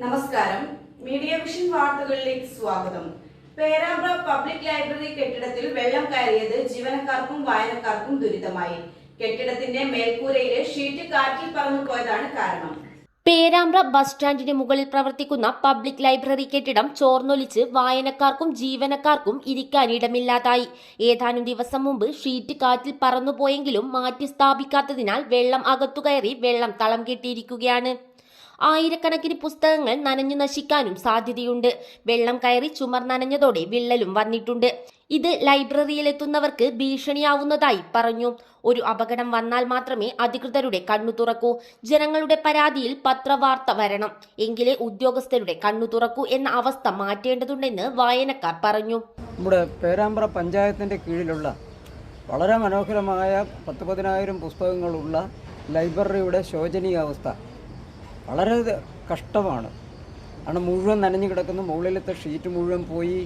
നമസ്കാരം. Media vision വാർത്തകളിലേക്ക് സ്വാഗതം. പേരാമ്പ്ര പബ്ലിക് ലൈബ്രറി കെട്ടിടത്തിൽ വെള്ളം കയറിയത് ജീവനക്കാർക്കും വായനക്കാർക്കും ദുരിതമായി. കെട്ടിടത്തിന്റെ മേൽക്കൂരയിലെ ഷീറ്റ് കാറ്റിൽ പറന്നു പോയതാണ് കാരണം. പേരാമ്പ്ര ബസ് സ്റ്റാൻഡിന് മുകളിൽ പ്രവർത്തിക്കുന്ന പബ്ലിക് ലൈബ്രറി കെട്ടിടം ചോർന്നൊലിച്ച് വായനക്കാർക്കും ജീവനക്കാർക്കും ഇരിക്കാനിടമില്ലാതായി ഏതാനും ദിവസം മുമ്പ് ഷീറ്റ് കാറ്റിൽ പറന്നുപോയെങ്കിലും മാറ്റി സ്ഥാപിക്കാത്തതിനാൽ വെള്ളം അകത്തുകയറി വെള്ളം തളം കെട്ടിയിരിക്കുകയാണ്. ആയിരക്കണക്കിന് പുസ്തകങ്ങൾ നനഞ്ഞു നശിക്കാനും സാധ്യതയുണ്ട്. വെള്ളം കയറി ചുമർ നനഞ്ഞതോടെ വിള്ളലും വന്നിട്ടുണ്ട്. ഇത് ലൈബ്രറിയിലെത്തുന്നവർക്ക് ഭീഷണിയാവുന്നതായി പറഞ്ഞു. ഒരു അപകടം വന്നാൽ മാത്രമേ അധികൃതരുടെ കണ്ണു തുറക്കൂ. ജനങ്ങളുടെ പരാതിയിൽ പത്രവാർത്ത വരണം. എങ്കിലേ ഉദ്യോഗസ്ഥരുടെ കണ്ണു തുറക്കൂ എന്ന അവസ്ഥ മാറ്റേണ്ടതുണ്ടെന്ന് വായനക്കാർ പറഞ്ഞു. നമ്മുടെ പേരാമ്പ്ര പഞ്ചായത്തിന്റെ കീഴിലുള്ള വളരെ മനോഹരമായ പത്ത് പതിനായിരം പുസ്തകങ്ങളുള്ള ലൈബ്രറിയുടെ ശോചനീയാവസ്ഥ. വളരെ കഷ്ടമാണ്. കാരണം മുഴുവൻ നനഞ്ഞു കിടക്കുന്നു. മുകളിലത്തെ ഷീറ്റ് മുഴുവൻ പോയി.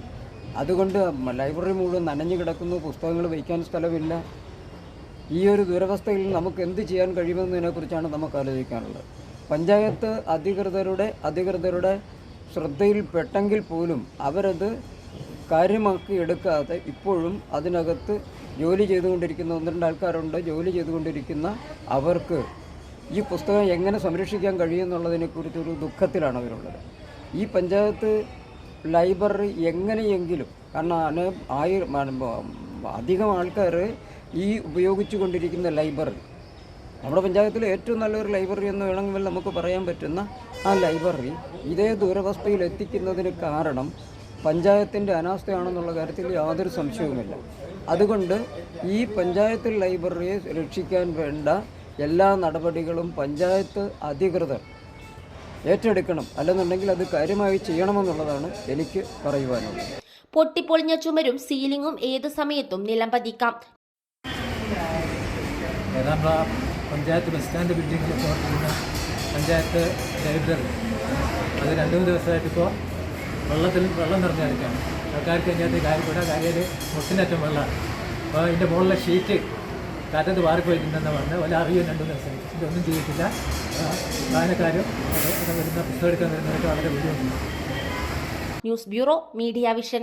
അതുകൊണ്ട് ലൈബ്രറി മുഴുവൻ നനഞ്ഞു കിടക്കുന്നു. പുസ്തകങ്ങൾ വയ്ക്കാൻ സ്ഥലമില്ല. ഈ ഒരു ദുരവസ്ഥയിൽ നമുക്ക് എന്ത് ചെയ്യാൻ കഴിയുമെന്നതിനെക്കുറിച്ചാണ് നമുക്ക് ആലോചിക്കാനുള്ളത്. പഞ്ചായത്ത് അധികൃതരുടെ അധികൃതരുടെ ശ്രദ്ധയിൽപ്പെട്ടെങ്കിൽ പോലും അവരത് കാര്യമാക്കി എടുക്കാതെ ഇപ്പോഴും അതിനകത്ത് ജോലി ചെയ്തുകൊണ്ടിരിക്കുന്ന ഒന്ന് രണ്ട് ആൾക്കാരുണ്ട്. ജോലി ചെയ്തുകൊണ്ടിരിക്കുന്ന അവർക്ക് ഈ പുസ്തകം എങ്ങനെ സംരക്ഷിക്കാൻ കഴിയുമെന്നുള്ളതിനെക്കുറിച്ചൊരു ദുഃഖത്തിലാണ് അവരുള്ളത്. ഈ പഞ്ചായത്ത് ലൈബ്രറി എങ്ങനെയെങ്കിലും കാരണം ആയിരം അധികം ആൾക്കാർ ഈ ഉപയോഗിച്ചു കൊണ്ടിരിക്കുന്ന ലൈബ്രറി. നമ്മുടെ പഞ്ചായത്തിലെ ഏറ്റവും നല്ലൊരു ലൈബ്രറി എന്ന് വേണമെങ്കിൽ നമുക്ക് പറയാൻ പറ്റുന്ന ആ ലൈബ്രറി ഇതേ ദുരവസ്ഥയിൽ എത്തിക്കുന്നതിന് കാരണം പഞ്ചായത്തിന്റെ അനാസ്ഥയാണെന്നുള്ള കാര്യത്തിൽ യാതൊരു സംശയവുമില്ല. അതുകൊണ്ട് ഈ പഞ്ചായത്തിൽ ലൈബ്രറിയെ രക്ഷിക്കാൻ വേണ്ട എല്ലാ നടപടികളും പഞ്ചായത്ത് അധികൃതർ ഏറ്റെടുക്കണം അല്ലെന്നുണ്ടെങ്കിൽ അത് കാര്യമായി ചെയ്യണമെന്നുള്ളതാണ് എനിക്ക് പറയുവാനുള്ളത്. പൊട്ടിപ്പൊളിഞ്ഞ ചുമരും സീലിംഗും ഏത് സമയത്തും നിലംപതിക്കാം പതിക്കാം. പഞ്ചായത്ത് ബസ് സ്റ്റാൻഡ് ബിൽഡിംഗിൽ പ്രവർത്തിക്കുന്ന പഞ്ചായത്ത് ലൈബ്രറി. അത് രണ്ട് മൂന്ന് ദിവസമായിട്ടിപ്പോൾ വെള്ളത്തിൽ വെള്ളം നിറഞ്ഞു കിടക്കുകയാണ്. ആൾക്കാർക്ക് അതിനകത്ത് കാര്യപ്പെടാൻ കാര്യം മുട്ടിനറ്റം വെള്ളമാണ് അപ്പോൾ അതിന്റെ മുകളിലെ ഷീറ്റ് കാറ്റത്ത് മാറിപ്പോയിട്ടുണ്ടെന്ന് പറഞ്ഞ് വല്ല അറിയും രണ്ട് മൂന്ന് ദിവസം ഇതൊന്നും ചെയ്തിട്ടില്ല. വായനക്കാരും വരുന്ന പുസ്തകം എടുക്കാൻ വരുന്നവർക്ക് വളരെ ബുദ്ധിമുട്ടുണ്ട്. News bureau media vision.